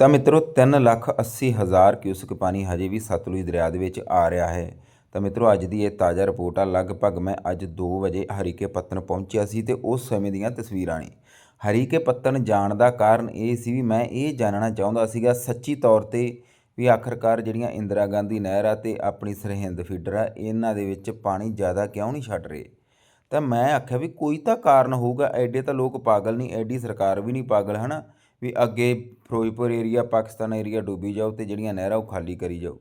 ਤਾਂ ਮਿੱਤਰੋ, ਤਿੰਨ ਲੱਖ ਅੱਸੀ ਹਜ਼ਾਰ ਕਿਊਸਕ ਪਾਣੀ ਹਜੇ ਵੀ ਸਤਲੁਜ ਦਰਿਆ ਦੇ ਵਿੱਚ ਆ ਰਿਹਾ ਹੈ। ਤਾਂ ਮਿੱਤਰੋ, ਅੱਜ ਦੀ ਇਹ ਤਾਜ਼ਾ ਰਿਪੋਰਟ ਆ। ਲਗਭਗ ਮੈਂ ਅੱਜ 2 ਵਜੇ ਹਰੀਕੇ ਪੱਤਨ ਪਹੁੰਚਿਆ ਸੀ ਤੇ ਉਸ ਸਮੇਂ ਦੀਆਂ ਤਸਵੀਰਾਂ ਨੇ। ਹਰੀਕੇ ਪੱਤਨ ਜਾਣ ਦਾ ਕਾਰਨ ਇਹ ਸੀ ਵੀ ਮੈਂ ਇਹ ਜਾਣਨਾ ਚਾਹੁੰਦਾ ਸੀਗਾ ਸੱਚੀ ਤੌਰ ਤੇ ਵੀ ਆਖਰਕਾਰ ਜਿਹੜੀਆਂ ਇੰਦਰਾ ਗਾਂਧੀ ਨਹਿਰ ਆ ਤੇ ਆਪਣੀ ਸਰਹਿੰਦ ਫੀਡਰ ਆ, ਇਹਨਾਂ ਦੇ ਵਿੱਚ ਪਾਣੀ ਜ਼ਿਆਦਾ ਕਿਉਂ ਨਹੀਂ ਛੱਡ ਰਹੇ? ਤਾਂ ਮੈਂ ਆਖਿਆ ਵੀ ਕੋਈ ਤਾਂ ਕਾਰਨ ਹੋਊਗਾ, ਐਡੇ ਤਾਂ ਲੋਕ ਪਾਗਲ ਨਹੀਂ, ਐਡੀ ਸਰਕਾਰ ਵੀ ਨਹੀਂ ਪਾਗਲ, ਹਨਾ? ਵੀ ਅੱਗੇ ਫਿਰੋਜ਼ਪੁਰ ਏਰੀਆ ਪਾਕਿਸਤਾਨ ਏਰੀਆ ਡੁੱਬੀ ਜਾਓ ਤੇ ਜਿਹੜੀਆਂ ਨਹਿਰਾਂ ਉਹ ਖਾਲੀ ਕਰੀ ਜਾਓ।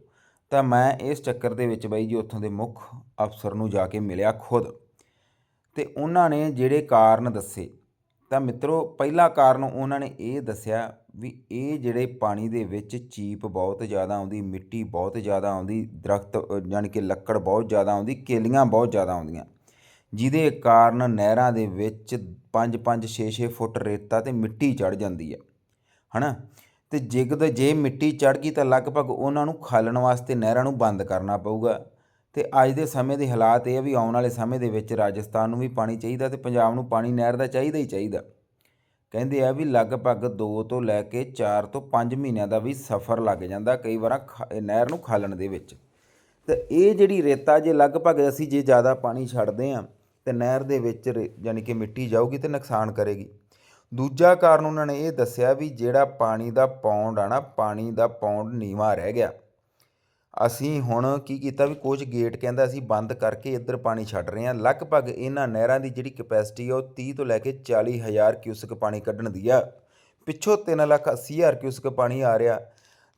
ਤਾਂ ਮੈਂ ਇਸ ਚੱਕਰ ਦੇ ਵਿੱਚ ਬਾਈ ਜੀ ਉੱਥੋਂ ਦੇ ਮੁੱਖ ਅਫਸਰ ਨੂੰ ਜਾ ਕੇ ਮਿਲਿਆ ਖੁਦ। ਤੇ ਉਹਨਾਂ ਨੇ ਜਿਹੜੇ ਕਾਰਨ ਦੱਸੇ ਤਾਂ ਮਿੱਤਰੋ ਪਹਿਲਾ ਕਾਰਨ ਉਹਨਾਂ ਨੇ ਇਹ ਦੱਸਿਆ ਵੀ ਇਹ ਜਿਹੜੇ ਪਾਣੀ ਦੇ ਵਿੱਚ ਚੀਪ ਬਹੁਤ ਜ਼ਿਆਦਾ ਆਉਂਦੀ ਮਿੱਟੀ ਬਹੁਤ ਜ਼ਿਆਦਾ ਆਉਂਦੀ ਦਰਖਤ ਅ, ਯਾਨੀ ਕਿ ਲੱਕੜ ਬਹੁਤ ਜ਼ਿਆਦਾ ਆਉਂਦੀ ਕੇਲੀਆਂ ਬਹੁਤ ਜ਼ਿਆਦਾ ਆਉਂਦੀਆਂ। ਜਿਹਦੇ ਕਾਰਨ ਨਹਿਰਾਂ ਦੇ ਵਿੱਚ 5-5 6-6 ਫੁੱਟ ਰੇਤਾ ਤੇ ਮਿੱਟੀ ਚੜ ਜਾਂਦੀ ਹੈ ਹਨਾ? ਤੇ ਜਿਗਦ ਜੇ ਮਿੱਟੀ ਚੜ ਗਈ ਤਾਂ ਲਗਭਗ ਉਹਨਾਂ ਨੂੰ ਖਾਲਣ ਵਾਸਤੇ ਨਹਿਰਾਂ ਨੂੰ ਬੰਦ ਕਰਨਾ ਪਊਗਾ। ਤੇ ਅੱਜ ਦੇ ਸਮੇਂ ਦੇ ਹਾਲਾਤ ਇਹ ਆ ਵੀ ਆਉਣ ਵਾਲੇ ਸਮੇਂ ਦੇ ਵਿੱਚ ਰਾਜਸਥਾਨ ਨੂੰ ਵੀ ਪਾਣੀ ਚਾਹੀਦਾ ਤੇ ਪੰਜਾਬ ਨੂੰ ਪਾਣੀ ਨਹਿਰ ਦਾ ਚਾਹੀਦਾ ਹੀ ਚਾਹੀਦਾ। ਕਹਿੰਦੇ ਆ ਵੀ ਲਗਭਗ 2 ਤੋਂ ਲੈ ਕੇ 4 ਤੋਂ 5 ਮਹੀਨਿਆਂ ਦਾ ਵੀ ਸਫ਼ਰ ਲੱਗ ਜਾਂਦਾ ਕਈ ਵਾਰਾਂ ਖ- ਨਹਿਰ ਨੂੰ ਖਾਲਣ ਦੇ ਵਿੱਚ। ਤੇ ਇਹ ਜਿਹੜੀ ਰੇਤਾ ਜੇ ਲਗਭਗ ਅਸੀਂ ਜੇ ਜ਼ਿਆਦਾ ਪਾਣੀ ਛੱਡਦੇ ਆ ਤੇ ਨਹਿਰ ਦੇ ਵਿੱਚ ਰੇ- ਯਾਨੀ ਕਿ ਮਿੱਟੀ ਜਾਊਗੀ ਤੇ ਨੁਕਸਾਨ ਕਰੇਗੀ। ਦੂਜਾ ਕਾਰਨ ਉਹਨਾਂ ਨੇ ਇਹ ਦੱਸਿਆ ਵੀ ਜਿਹੜਾ ਪਾਣੀ ਦਾ ਪੌਂਡ ਆ ਨਾ, ਪਾਣੀ ਦਾ ਪੌਂਡ ਨੀਵਾਂ ਰਹਿ ਗਿਆ। ਅਸੀਂ ਹੁਣ ਕੀ ਕੀਤਾ ਵੀ ਕੁਝ ਗੇਟ ਕਹਿੰਦਾ ਅਸੀਂ ਬੰਦ ਕਰਕੇ ਇੱਧਰ ਪਾਣੀ ਛੱਡ ਰਹੇ ਹਾਂ। ਲਗਭਗ ਇਹਨਾਂ ਨਹਿਰਾਂ ਦੀ ਜਿਹੜੀ ਕਪੈਸਿਟੀ ਆ ਉਹ 30 ਤੋਂ ਲੈ ਕੇ 40 ਹਜ਼ਾਰ ਕਿਊਸਕ ਪਾਣੀ ਕੱਢਣ ਦੀ ਆ। ਪਿੱਛੋਂ 3 ਲੱਖ 80 ਹਜ਼ਾਰ ਕਿਊਸਕ ਪਾਣੀ ਆ ਰਿਹਾ।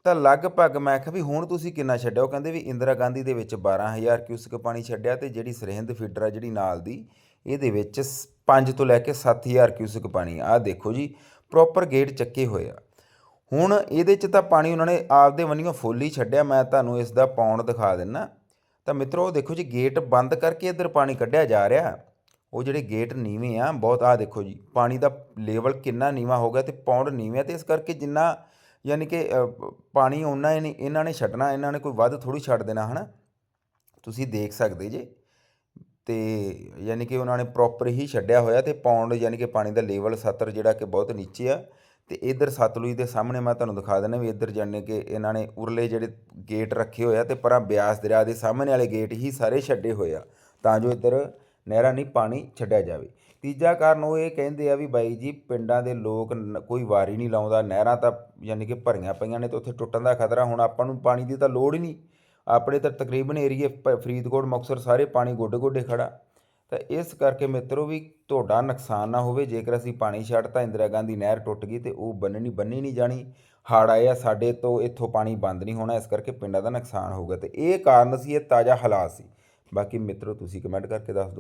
ਤਾਂ ਲਗਭਗ ਮੈਂ ਕਿਹਾ ਵੀ ਹੁਣ ਤੁਸੀਂ ਕਿੰਨਾ ਛੱਡਿਆ? ਉਹ ਕਹਿੰਦੇ ਵੀ ਇੰਦਰਾ ਗਾਂਧੀ ਦੇ ਵਿੱਚ 12000 ਕਿਊਸਕ ਪਾਣੀ ਛੱਡਿਆ ਤੇ ਜਿਹੜੀ ਸਰਹਿੰਦ ਫੀਡਰ ਆ ਜਿਹੜੀ ਨਾਲ ਦੀ, ਇਹਦੇ ਵਿੱਚ 5 ਤੋਂ ਲੈ ਕੇ 7000 ਕਿਊਸਕ ਪਾਣੀ ਆ। ਦੇਖੋ ਜੀ ਪ੍ਰੋਪਰ ਗੇਟ ਚੱਕੇ ਹੋਏ ਆ। ਹੁਣ ਇਹਦੇ 'ਚ ਤਾਂ ਪਾਣੀ ਉਹਨਾਂ ਨੇ ਆਪਦੇ ਵੰਨੀਓ ਫੁੱਲ ਹੀ ਛੱਡਿਆ। ਮੈਂ ਤੁਹਾਨੂੰ ਇਸ ਦਾ ਪੌਂਡ ਦਿਖਾ ਦਿੰਨਾ। ਤਾਂ ਮਿੱਤਰੋ, ਉਹ ਦੇਖੋ ਜੀ ਗੇਟ ਬੰਦ ਕਰਕੇ ਇੱਧਰ ਪਾਣੀ ਕੱਢਿਆ ਜਾ ਰਿਹਾ। ਉਹ ਜਿਹੜੇ ਗੇਟ ਨੀਵੇਂ ਆ, ਬਹੁਤ ਆ ਦੇਖੋ ਜੀ, ਪਾਣੀ ਦਾ ਲੈਵਲ ਕਿੰਨਾ ਨੀਵਾਂ ਹੋ ਗਿਆ ਤੇ ਪੌਂਡ ਨੀਵੇਂ ਆ ਤੇ ਇਸ ਕਰਕੇ ਜਿੰਨਾ ਯਾਨੀ ਕਿ ਪਾਣੀ ਉਹਨਾਂ ਹੀ ਨਹੀਂ ਇਹਨਾਂ ਨੇ ਛੱਡਣਾ, ਇਹਨਾਂ ਨੇ ਕੋਈ ਵੱਧ ਥੋੜੀ ਛੱਡ ਦੇਣਾ, ਹਨਾ? ਤੁਸੀਂ ਦੇਖ ਸਕਦੇ ਜੇ। ਤੇ ਯਾਨੀ ਕਿ ਉਹਨਾਂ ਨੇ ਪ੍ਰੋਪਰ ਹੀ ਛੱਡਿਆ ਹੋਇਆ ਤੇ ਪੌਂਡ ਯਾਨੀ ਕਿ ਪਾਣੀ ਦਾ ਲੈਵਲ 70 ਜਿਹੜਾ ਕਿ ਬਹੁਤ ਨੀਚੇ ਆ। ਤੇ ਇਧਰ ਸਤਲੁਜ ਦੇ ਸਾਹਮਣੇ ਮੈਂ ਤੁਹਾਨੂੰ ਦਿਖਾ ਦਿੰਦਾ ਵੀ ਇਧਰ ਜਾਣੇ ਕਿ ਇਹਨਾਂ ਨੇ ਉਰਲੇ ਜਿਹੜੇ ਗੇਟ ਰੱਖੇ ਹੋਏ ਆ ਤੇ ਪਰਾਂ ਬਿਆਸ ਦਰਿਆ ਦੇ ਸਾਹਮਣੇ ਵਾਲੇ ਗੇਟ ਹੀ ਸਾਰੇ ਛੱਡੇ ਹੋਏ ਆ। ਤਾਂ ਜੋ ਇਧਰ ਨਹਿਰਾਂ ਨਹੀਂ, ਪਾਣੀ ਛੱਡਿਆ ਜਾਵੇ। ਤੀਜਾ ਕਾਰਨ ਉਹ ਇਹ ਕਹਿੰਦੇ ਆ ਵੀ ਬਾਈ ਜੀ, ਪਿੰਡਾਂ ਦੇ ਲੋਕ ਨ- ਕੋਈ ਵਾਰੀ ਨਹੀਂ ਲਾਉਂਦਾ। ਨਹਿਰਾਂ ਤਾਂ ਯਾਨੀ ਕਿ ਭਰੀਆਂ ਪਈਆਂ ਨੇ ਤੇ ਉੱਥੇ ਟੁੱਟਣ ਦਾ ਖਤਰਾ। ਹੁਣ ਆਪਾਂ ਨੂੰ ਪਾਣੀ ਦੀ ਤਾਂ ਲੋੜ ਹੀ ਨਹੀਂ। ਆਪਣੇ ਤਾਂ ਤਕਰੀਬਨ ਏਰੀਏ ਫਰੀਦਕੋਟ, ਮੁਕਤਸਰ ਸਾਰੇ ਪਾਣੀ ਗੋਡੇ ਗੋਡੇ ਖੜਾ ਤਾਂ ਇਸ ਕਰਕੇ ਮਿੱਤਰੋ ਵੀ ਤੁਹਾਡਾ ਨੁਕਸਾਨ ਨਾ ਹੋਵੇ। ਜੇਕਰ ਅਸੀਂ ਪਾਣੀ ਛੱਡਤਾ, ਇੰਦਰਾ ਗਾਂਧੀ ਨਹਿਰ ਟੁੱਟ ਗਈ ਤੇ ਉਹ ਬੰਨਣੀ ਬੰਨੀ ਨਹੀਂ ਜਾਣੀ। ਹੜ੍ਹ ਆਏ ਆ ਸਾਡੇ ਤੋਂ, ਇੱਥੋਂ ਪਾਣੀ ਬੰਦ ਨਹੀਂ ਹੋਣਾ। ਇਸ ਕਰਕੇ ਪਿੰਡਾਂ ਦਾ ਨੁਕਸਾਨ ਹੋਊਗਾ। ਤੇ ਇਹ ਕਾਰਨ ਸੀ, ਇਹ ਤਾਜ਼ਾ ਹਾਲਾਤ ਸੀ। ਬਾਕੀ ਮਿੱਤਰੋ, ਤੁਸੀਂ ਕਮੈਂਟ ਕਰਕੇ ਦੱਸ ਦਿਓ।